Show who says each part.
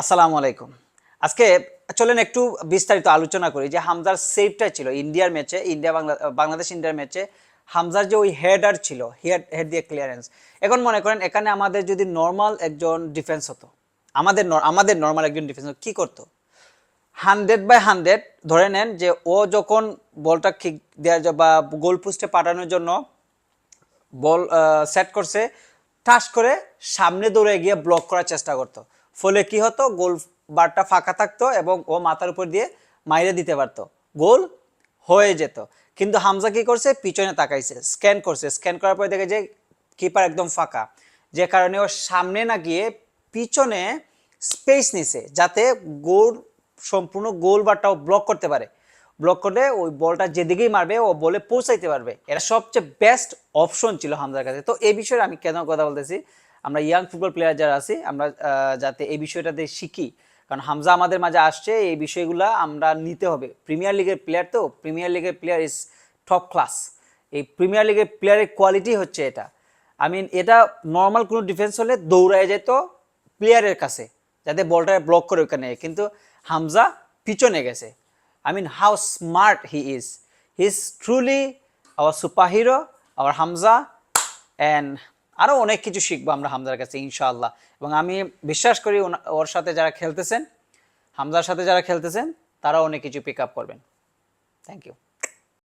Speaker 1: আসসালামু আলাইকুম। আজকে চলেন একটু বিস্তারিত আলোচনা করি যে হামজার সেভটা ছিল, ইন্ডিয়ার ম্যাচে, ইন্ডিয়া বাংলা, বাংলাদেশ ইন্ডিয়ার ম্যাচে হামজার যে ওই হেডার ছিল হেড হেড দিয়ে ক্লিয়ারেন্স এখন মনে করেন এখানে আমাদের যদি নর্মাল একজন ডিফেন্স হতো, আমাদের আমাদের নর্মাল একজন ডিফেন্স কি করতো? হান্ড্রেড বাই হান্ড্রেড ধরে নেন যে ও যখন বলটা কিক দেওয়ার বা গোল পোস্টে পাঠানোর জন্য বল সেট করছে টাচ করে সামনে দৌড়ে গিয়ে ব্লক করার চেষ্টা করতো। ফলে কি হতো? গোল বারটা ফাঁকা থাকতো এবং ও মাথার উপর দিয়ে মাইরে দিতে পারতো। গোল হয়ে যেত। কিন্তু হামজা কি করছে? পিছনে তাকাইছে, স্ক্যান করছে। স্ক্যান করার পরে দেখে যে কিপার একদম ফাঁকা। যে কারণে ও সামনে না গিয়ে পিছনে স্পেস নিছে, যাতে গোল, সম্পূর্ণ গোল বারটাও ব্লক করতে পারে। ব্লক করলে ওই বলটা যেদিকেই মারবে, ও বলে পৌঁছাইতে পারবে। এটা সবচেয়ে বেস্ট অপশন ছিল হামজার কাছে। তো এই বিষয়ে আমি কেন কথা বলতেছি? আমরা ইয়াং ফুটবল প্লেয়ার যারা আছি, আমরা যাতে এই বিষয়টাতে শিখি। কারণ হামজা আমাদের মাঝে আসছে, এই বিষয়গুলো আমরা নিতে হবে। প্রিমিয়ার লিগের প্লেয়ার তো প্রিমিয়ার লিগের প্লেয়ার ইজ টপ ক্লাস এই প্রিমিয়ার লিগের প্লেয়ারের কোয়ালিটি হচ্ছে এটা। আই মিন এটা নর্মাল কোনো ডিফেন্স হলে দৌড়ায় যেত প্লেয়ারের কাছে, যাতে বলটা ব্লক করে ওখানে। কিন্তু হামজা পিছনে গেছে। I mean how smart he is he is truly our super hero our Hamza and আরও অনেক কিছু শিখব আমরা হামদার কাছে, ইনশাআল্লাহ। এবং আমি বিশ্বাস করি ওর সাথে যারা খেলতেছেন হামদার সাথে যারা খেলতেছেন, তারাও অনেক কিছু পিক আপ করবেন। Thank you